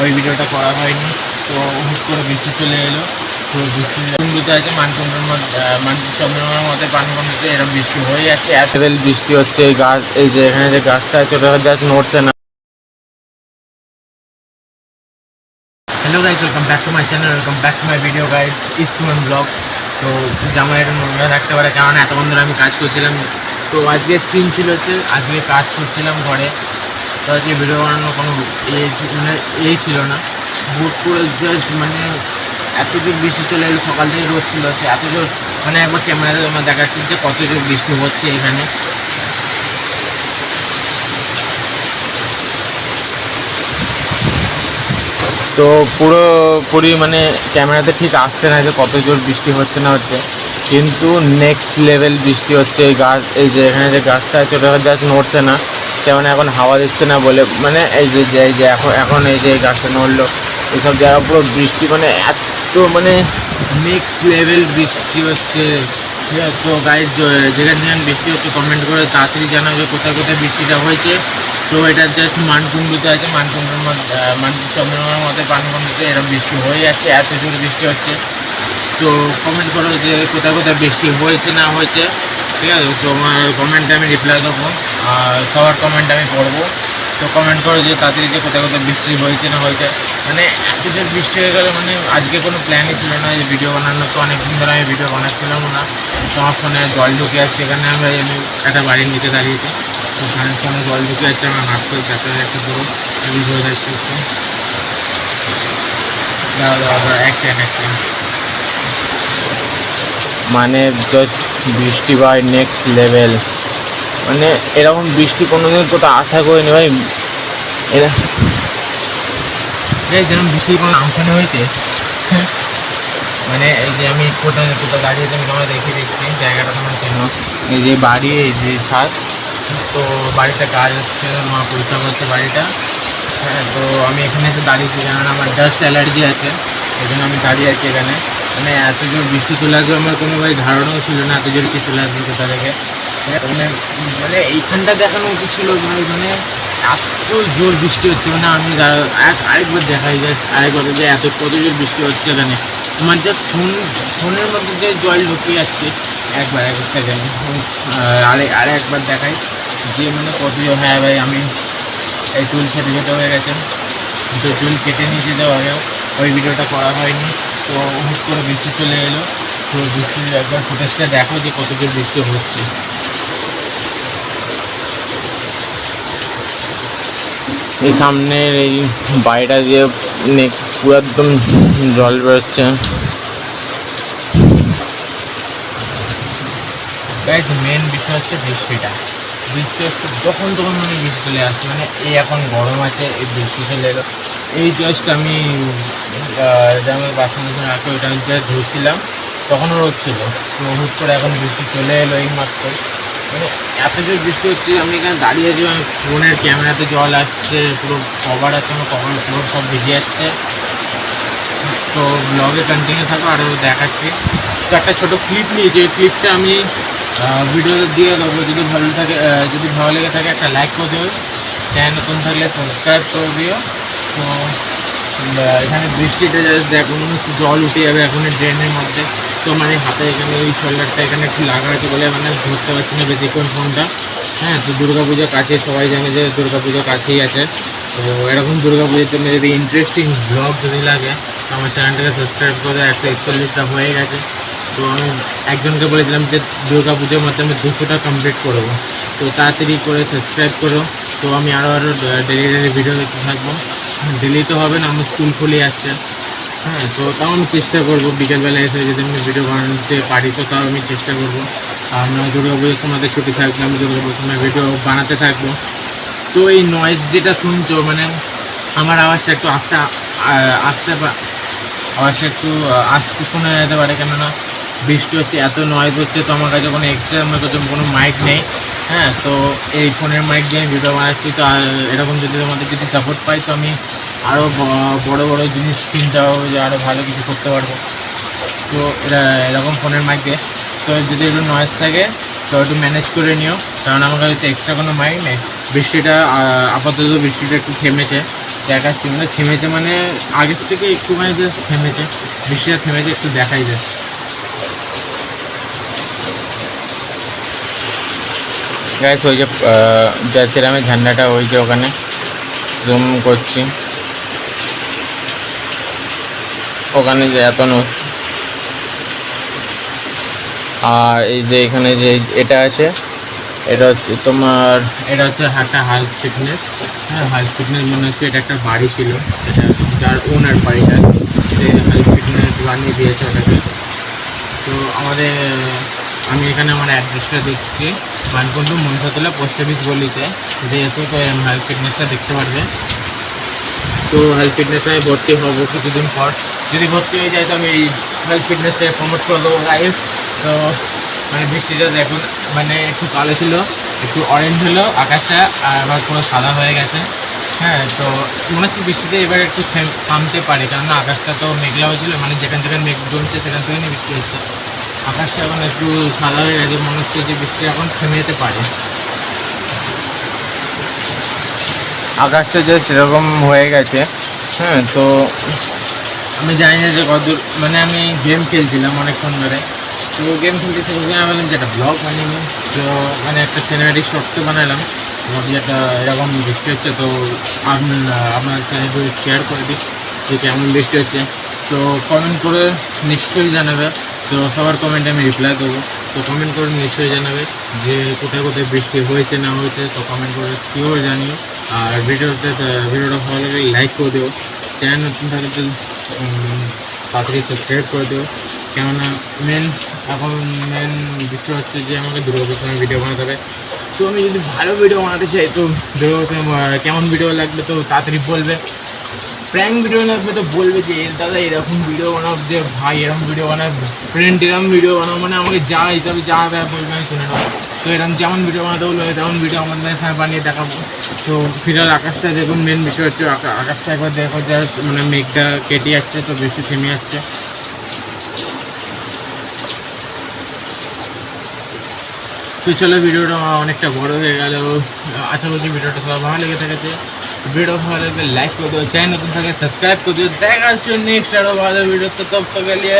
ওই ভিডিওটা করা হয়নি। তো হুট করে বৃষ্টি চলে এলো। তো বৃষ্টি কুণ্ডুতে আছে মানকুণ্ডের মধ্যে মানকুণ্ড চন্দ্রমার মধ্যে পানকুণ্ডতে এরকম বৃষ্টি হয়ে যাচ্ছে এত বৃষ্টি হচ্ছে এই গাছ এই যে এখানে যে গাছটা আছে, ওটা জাস্ট নড়ছে না। Hello guys welcome back to my channel welcome back to my video guys ইস্টুমেন blog তো জামা একটু নোংরা থাকতে পারে কারণ এতক্ষণ ধরে আমি কাজ করছিলাম। তো আজকে সিন ছিল হচ্ছে আজকে কাজ করছিলাম ঘরে। তো আজকে ভিডিও বানানোর কোনো মানে এই ছিল না। বুট করে জাস্ট মানে এত বৃষ্টি চলে এলো, সকাল থেকে রোদ ছিল, সে এত জোর মানে একবার ক্যামেরাতে তোমার দেখাচ্ছি যে কত জোর বৃষ্টি হচ্ছে এখানে। তো পুরোপুরি মানে ক্যামেরাতে ঠিক আসছে না যে কত জোর বৃষ্টি হচ্ছে না হচ্ছে। কিন্তু নেক্সট লেভেল বৃষ্টি হচ্ছে এই গাছ, এই যে এখানে যে গাছটা আছে, ওটা জাস্ট নড়ছে না। তেমন এখন হাওয়া দিচ্ছে না বলে মানে এই যে এই যে এখন এখন এই যে গাছটা নড়লো এইসব জায়গা পুরো বৃষ্টি মানে এত মানে নেক্সট লেভেল বৃষ্টি হচ্ছে। ঠিক আছে? তো গাইজ যেখানে যেখানে বৃষ্টি হচ্ছে কমেন্ট করে তাড়াতাড়ি জানাও যে কোথায় কোথায় বৃষ্টিটা হয়েছে। তো এটা জাস্ট মানকুণ্ডুতে আছে, মানকুণ্ডের মধ্যে চন্দ্রমার মধ্যে পানকুণ্ডুতে এরকম বৃষ্টি হয়ে যাচ্ছে, এত জোরে বৃষ্টি হচ্ছে। তো কমেন্ট করো যে কোথায় কোথায় বৃষ্টি হয়েছে, না হয়েছে। ঠিক আছে? তোমার কমেন্টে আমি রিপ্লাই দেবো। আর সবার কমেন্ট আমি পড়ব। তো কমেন্ট করো যে তাড়াতাড়ি যে কোথায় কোথায় বৃষ্টি হয়েছে না হয়েছে। মানে এত জোর বৃষ্টি হয়ে গেল মানে আজকে কোনো প্ল্যানই ছিল না যে ভিডিও বানানোর। তো অনেকদিন ধরে আমি ভিডিও বানাচ্ছিলাম না। তো আমার ফোনে জল ঢুকে আসছে এখানে আমি আমি একটা বাড়ির নিচে দাঁড়িয়েছি। তো ফোনের ফোনে জল ঢুকে যাচ্ছে আমার হাত করে আমি ধরে যাচ্ছি একটু। দাঁড়া দাঁড়া এক সেকেন্ড মানে বৃষ্টি ভাই নেক্সট লেভেল মানে এরকম বৃষ্টি কোনোদিন কোথাও আশা করিনি ভাই। এরা এই যেরকম বৃষ্টি কোনো আমফানে হয়েছে মানে এই যে আমি কোথায় কোথাও দাঁড়িয়েছি আমি তোমার দেখে দেখছি জায়গাটা তোমার জন্য। এই যে বাড়ি, এই যে ছাদ, তো বাড়িতে কাজ হচ্ছে, মা পরিষ্কার করছে বাড়িটা। হ্যাঁ তো আমি এখানে এসে দাঁড়িয়েছি কেননা আমার ডাস্ট অ্যালার্জি আছে, এই জন্য আমি দাঁড়িয়ে আছি এখানে। মানে এত জোর বৃষ্টি চলে আসবে আমার কোনো ভাই ধারণাও ছিল না, এত জোর কি চলে আসবে কোথা থেকে। মানে মানে এইখানটা দেখানো উচিত ছিল ভাই মানে এত জোর বৃষ্টি হচ্ছে মানে আমি আরেকবার দেখাই যায় আরেকবার যে এত কত জোর বৃষ্টি হচ্ছে এখানে। আমার যে ফোন ফোনের মধ্যে যে জল ঢুকে যাচ্ছে, একবার, এক সেকেন্ড আরে আরে একবার দেখাই যে মানে কত জোর হ্যাঁ ভাই, আমি এই চুল ছোটো ছোটো হয়ে গেছে। তো চুল কেটে নিয়েছি তো আগেও। ওই ভিডিওটা করা হয়নি। তো হুট করে বৃষ্টি চলে এলো। তো বৃষ্টির একবার ফুটেজটা দেখো যে কত জোর বৃষ্টি হচ্ছে। এই সামনের এই বাড়িটা দিয়ে পুরো একদম জল বেরোচ্ছে। মেন বিষয় হচ্ছে বৃষ্টিটা। বৃষ্টি হচ্ছে যখন তখন মানে বৃষ্টি চলে আসছে মানে এই এখন গরম আছে, এই বৃষ্টি চলে এলো। এই জাস্ট আমি যেমন বাসন বাসন রাখে ওইটা জাস্ট ধুচ্ছিলাম তখনও রোদ ছিল। তো হুট করে এখন বৃষ্টি চলে এলো এই মাত্র মানে এত জোর বৃষ্টি হচ্ছে, আমি এখানে দাঁড়িয়ে আছি আমার ফোনের ক্যামেরাতে জল আসছে, পুরো কভার আছে আমার কভার ফ্লোর সব ভিজে যাচ্ছে। তো ব্লগে কন্টিনিউ থাকো আরও দেখাচ্ছি। তো একটা ছোটো ক্লিপ নিয়েছি এই ক্লিপটা আমি ভিডিওতে দিয়ে দেবো। যদি ভালো থাকে যদি ভালো লেগে থাকে, একটা লাইক করে দিও। চ্যানেল নতুন থাকলে সাবস্ক্রাইব করে দিও। তো এখানে বৃষ্টিতে জাস্ট দেখো জল উঠে যাবে এখন ড্রেনের মধ্যে। তো মানে হাতে এখানে ওই শোল্ডারটা এখানে একটু লাগা আছে বলে মানে ধরতে পারছি না বেশিক্ষণ ফোনটা। হ্যাঁ তো দুর্গা পুজো কাছে সবাই জানে যে দুর্গা পুজো কাছেই আছে। তো এরকম দুর্গা পুজোর জন্য যদি ইন্টারেস্টিং ব্লগ যদি লাগে আমার চ্যানেলটাকে সাবস্ক্রাইব করে একটা একচল্লিশটা হয়ে গেছে। তো আমি একজনকে বলেছিলাম যে দুর্গা পুজোর মধ্যে আমি দুশোটা কমপ্লিট করব তো তাড়াতাড়ি করে সাবস্ক্রাইব করো। তো আমি আরও আরও ডেলি ডেলি ভিডিও দেখতে থাকব। ডেলি তো হবে না, আমার স্কুল খুলে আসছে। হ্যাঁ তো তাও আমি চেষ্টা করব। বিকেলবেলা এসে যদি আমি ভিডিও বানাতে পারি, তো তাও আমি চেষ্টা করব। আর আমরা দুর্গা পুজোর সময় ছুটি থাকবে, আমি দুর্গা সময় ভিডিও বানাতে থাকব। তো এই নয়েজ যেটা শুনছো মানে আমার আওয়াজটা একটু আস্তে আসতে আওয়াজটা একটু আস্তে শোনা যেতে পারে, কেননা বৃষ্টি হচ্ছে, এত নয়েজ হচ্ছে, তো আমার কাছে কোনো এক্সট্রা আমার কাছে কোনো মাইক নেই। হ্যাঁ তো এই ফোনের মাইক দিয়ে আমি ভিডিও বানাচ্ছি, তো এরকম যদি তোমাদের যদি সাপোর্ট পাই, তো আমি আরও বড় বড় জিনিস কিনতে পারব যে আরও ভালো কিছু করতে পারব। তো এটা এরকম ফোনের মাইক তো যদি একটু নয়েজ থাকে তো একটু ম্যানেজ করে নিও। কারণ আমার কাছে এক্সট্রা কোনো মাইক নেই। বৃষ্টিটা আপাতত বৃষ্টিটা একটু থেমেছে। দেখাচ্ছি মানে থেমেছে মানে আগের থেকে একটুখানি জাস্ট থেমেছে। বৃষ্টিটা থেমেছে একটু দেখাই যায়। গ্যাস ওই যে আহ, জয় শ্রীরামের ঝান্ডাটা ওই যে ওখানে। জুম করছি। ওখানে যে এত আর এই যে এখানে যে এটা আছে, এটা হচ্ছে তোমার, এটা হচ্ছে একটা হাল্ক ফিটনেস হ্যাঁ হাল্ক ফিটনেস মনে হচ্ছে এটা একটা বাড়ি ছিল, এটা যার ওনার বাড়িটা সে হাল্ক ফিটনেস বানিয়ে দিয়েছে ওটাকে। তো আমাদের, আমি এখানে আমার অ্যাড্রেসটা দিচ্ছি মানকুণ্ডু মনসাতলা পোস্ট অফিস গলিতে। যেহেতু তো হেলথ ফিটনেসটা দেখতে পারবে। তো হেলথ ফিটনেসে ভর্তি হব কিছুদিন পর। যদি ভর্তি হয়ে যায়, তো আমি এই হেলথ ফিটনেসটাকে প্রমোট করে দেবো গাইস তো মানে বৃষ্টিটা দেখুন মানে একটু কালো ছিল, একটু অরেঞ্জ হলো, আকাশটা, আর আবার পুরো সাদা হয়ে গেছে। হ্যাঁ তো মনে হচ্ছে বৃষ্টিতে এবার একটু থেম- থামতে পারে, কেননা আকাশটা তো মেঘলা হয়েছিল মানে যেখান থেকে মেঘ জমছে, সেখান থেকে বৃষ্টি হচ্ছে আকাশটা এখন একটু সাদা হয়ে গেছে, মনে হচ্ছে যে বৃষ্টি এখন থেমে যেতে পারে। আকাশটা যে সেরকম হয়ে গেছে। হ্যাঁ তো আমি জানি না যে কতদূর মানে আমি গেম খেলছিলাম অনেকক্ষণ ধরে। তো গেম খেলতে খেলতে আমি বললাম যে একটা ব্লগ বানিয়ে তো মানে একটা সিনেমাটিক শর্ট বানালাম। ভাবছি একটা এরকম বৃষ্টি হচ্ছে, তো আপ- আপনার চ্যানেলে শেয়ার করে দিই যে কেমন বৃষ্টি হচ্ছে। তো কমেন্ট করে নিশ্চয়ই জানাবে। তো সবার কমেন্টে আমি রিপ্লাই দেবো। তো কমেন্ট করে নিশ্চয়ই জানাবে যে কোথায় কোথায় বৃষ্টি হয়েছে, না হয়েছে। তো কমেন্ট করে শিওর জানিও। আর ভিডিওতে, ভিডিওটা ভালো লাগলে লাইক করে দিও। চ্যানেল নতুন থাকলে তাড়াতাড়ি সাবস্ক্রাইব করে দিও। কেননা মেন এখন মেন বিষয় হচ্ছে যে আমাকে দুর্গাপুর ভিডিও বানাতে হবে। তো আমি যদি ভালো ভিডিও বানাতে চাই, তো দুর্গাপুর কেমন ভিডিও লাগবে তো তাড়াতাড়ি বলবে। প্র্যাঙ্ক ভিডিও লাগবে তো বলবে যে দাদা, এরকম ভিডিও বানাও, যে ভাই এরকম ভিডিও বানাও ফ্রেন্ড এরকম ভিডিও বানাও মানে আমাকে যা হিসাবে যা যা বলবে আমি শুনে নেব। তো এরকম যেমন ভিডিও বানাতে বলবে তেমন ভিডিও আমাদের এখানে বানিয়ে দেখাবো। তো ফিরাল আকাশটা দেখুন মেন বিষয় হচ্ছে আকা- আকাশটা একবার দেখো যা মানে মেঘটা কেটে যাচ্ছে, তো বৃষ্টি থেমে যাচ্ছে। তো চলো, ভিডিওটা অনেকটা বড় হয়ে গেল। আশা করছি ভিডিওটা সবার ভালো লেগে থেকেছে। ভিডিও ভালো লাগলে লাইক করে দিও চ্যানেল নতুন থাকে সাবস্ক্রাইব করে দিও। দেখা হচ্ছে নেক্সট আরও ভালো ভিডিও তো তব তো গেলিয়ে